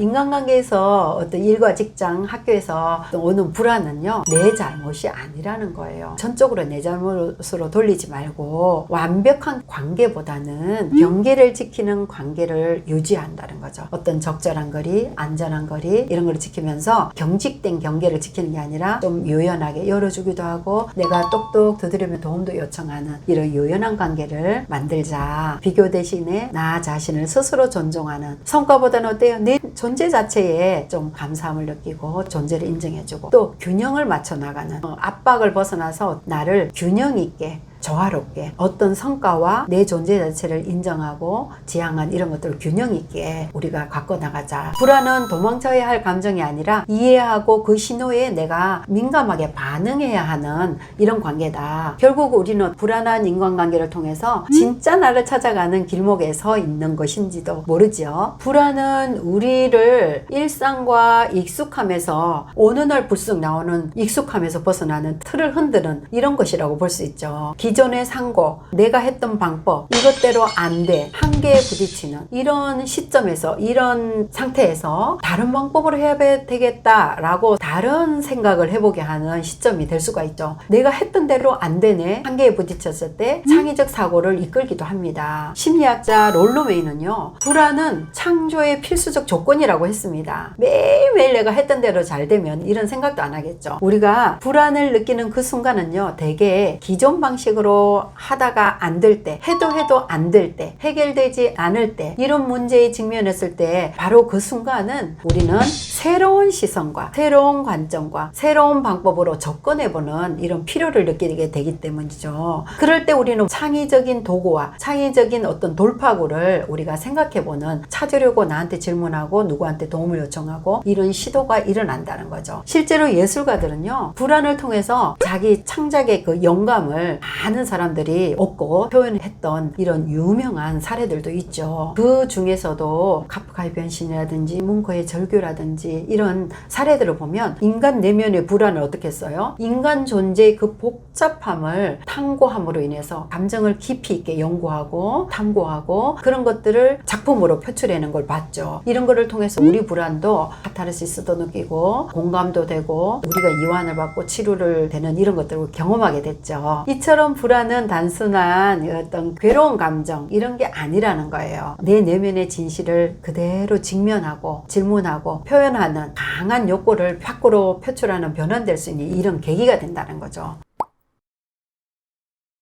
인간관계에서 어떤 일과 직장, 학교에서 오는 불안은요, 내 잘못이 아니라는 거예요. 전적으로 내 잘못으로 돌리지 말고 완벽한 관계보다는 경계를 지키는 관계를 유지한다는 거죠. 어떤 적절한 거리, 안전한 거리, 이런 걸 지키면서 경직된 경계를 지키는 게 아니라 좀 유연하게 열어주기도 하고 내가 똑똑 두드리면 도움도 요청하는 이런 유연한 관계를 만들자. 비교 대신에 나 자신을 스스로 존중하는 성과보다는 어때요? 내 존재 자체에 좀 감사함을 느끼고 존재를 인정해주고 또 균형을 맞춰 나가는 어, 압박을 벗어나서 나를 균형 있게 조화롭게 어떤 성과와 내 존재 자체를 인정하고 지향한 이런 것들을 균형 있게 우리가 갖고 나가자. 불안은 도망쳐야 할 감정이 아니라 이해하고 그 신호에 내가 민감하게 반응해야 하는 이런 관계다. 결국 우리는 불안한 인간관계를 통해서 진짜 나를 찾아가는 길목에 서 있는 것인지도 모르죠. 불안은 우리를 일상과 익숙함에서 어느 날 불쑥 나오는 익숙함에서 벗어나는 틀을 흔드는 이런 것이라고 볼 수 있죠. 기 존의 상고, 내가 했던 방법, 이것대로 안 돼. 한계에 부딪히는 이런 시점에서, 이런 상태에서 다른 방법으로 해야 되겠다라고 다른 생각을 해보게 하는 시점이 될 수가 있죠. 내가 했던 대로 안 되네. 한계에 부딪혔을 때 창의적 사고를 이끌기도 합니다. 심리학자 롤로메이는요, 불안은 창조의 필수적 조건이라고 했습니다. 매일매일 내가 했던 대로 잘 되면 이런 생각도 안 하겠죠. 우리가 불안을 느끼는 그 순간은요, 대개 기존 방식으로 하다가 안 될 때, 해도 해도 안 될 때, 해결되지 않을 때, 이런 문제에 직면했을 때, 바로 그 순간은 우리는 새로운 시선과 새로운 관점과 새로운 방법으로 접근해보는 이런 필요를 느끼게 되기 때문이죠. 그럴 때 우리는 창의적인 도구와 창의적인 어떤 돌파구를 우리가 생각해보는 찾으려고 나한테 질문하고 누구한테 도움을 요청하고 이런 시도가 일어난다는 거죠. 실제로 예술가들은요, 불안을 통해서 자기 창작의 그 영감을 많은 사람들이 얻고 표현했던 이런 유명한 사례들도 있죠. 그 중에서도 카프카의 변신이라든지 뭉커의 절규라든지 이런 사례들을 보면 인간 내면의 불안을 어떻게 써요? 인간 존재의 그 복잡함을 탐구함으로 인해서 감정을 깊이 있게 연구하고 탐구하고 그런 것들을 작품으로 표출해낸 걸 봤죠. 이런 거를 통해서 우리 불안도 카타르시스도 느끼고 공감도 되고 우리가 이완을 받고 치료를 되는 이런 것들을 경험하게 됐죠. 이처럼 불안은 단순한 어떤 괴로운 감정 이런 게 아니라는 거예요. 내 내면의 진실을 그대로 직면하고 질문하고 표현하는 강한 욕구를 밖으로 표출하는 변환될 수 있는 이런 계기가 된다는 거죠.